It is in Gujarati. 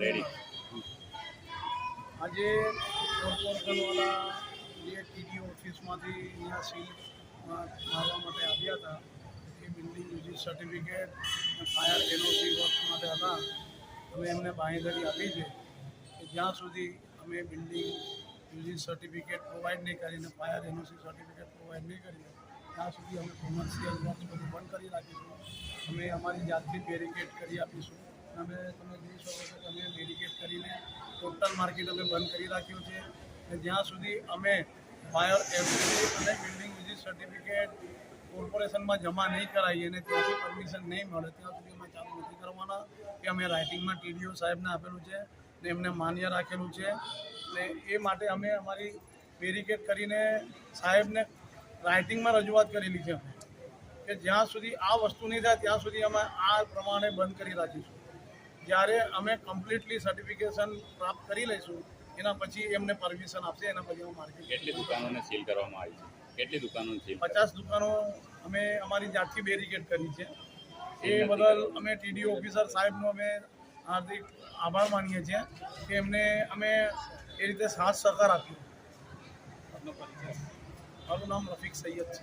રેડી આજે કોર્પોરેશનવાળા ઓફિસમાંથી અહીંયા સીલ મારવા માટે આવ્યા હતા, એ building uses certificate fire NOC work માટે હતા. અમે એમને બાંહેધરી આપી છે જ્યાં સુધી અમે બિલ્ડિંગ યુઝિસ સર્ટિફિકેટ પ્રોવાઈડ નહીં કરીને ફાયર એનઓસી સર્ટિફિકેટ પ્રોવાઈડ નહીં કરીએ, ત્યાં સુધી અમે કોમર્શિયલ વર્ક બધું બંધ કરી રાખીશું. અમે અમારી જાતથી બેરિકેડ કરી આપીશું અમે તમે જોઈ શકો છો કે અમે બેરિકેડ કરીને ટોટલ માર્કેટ અમે બંધ કરી રાખ્યું છે અને જ્યાં સુધી અમે ફાયર એફસી અને બિલ્ડિંગ વિઝિટ સર્ટિફિકેટ કોર્પોરેશનમાં જમા નહીં કરાવીએ અને ત્યાંથી પરમિશન નહીં મળે, ત્યાં સુધી અમે ચાલુ નથી કરવાના. કે અમે રાઇટિંગમાં ટીડીઓ સાહેબને આપેલું છે ને એમને માન્ય રાખેલું છે. ને એ માટે અમે અમારી બેરિકેડ કરીને સાહેબને રાઇટિંગમાં રજૂઆત કરેલી છે. અમે કે જ્યાં સુધી આ વસ્તુ નહીં થાય, ત્યાં સુધી અમે આ પ્રમાણે બંધ કરી રાખીશું. જ્યારે અમે કમ્પ્લીટલી સર્ટિફિકેશન પ્રાપ્ત કરી લઈશું એના પછી એમને પરમિશન આપશે એના પછી અમે માર્કેટ કેટલી દુકાનોને સીલ કરવામાં આવી છે? કેટલી દુકાનો સીલ પચાસ દુકાનો અમે અમારી જાતથી બેરિકેડ કરી છે. એ બદલ અમે ટીડી ઓફિસર સાહેબનો અમે હાર્દિક આભાર માનીએ છીએ કે એમને અમે એ રીતે સાથ સહકાર આપ્યો. મારું નામ રફીક સૈયદ છે.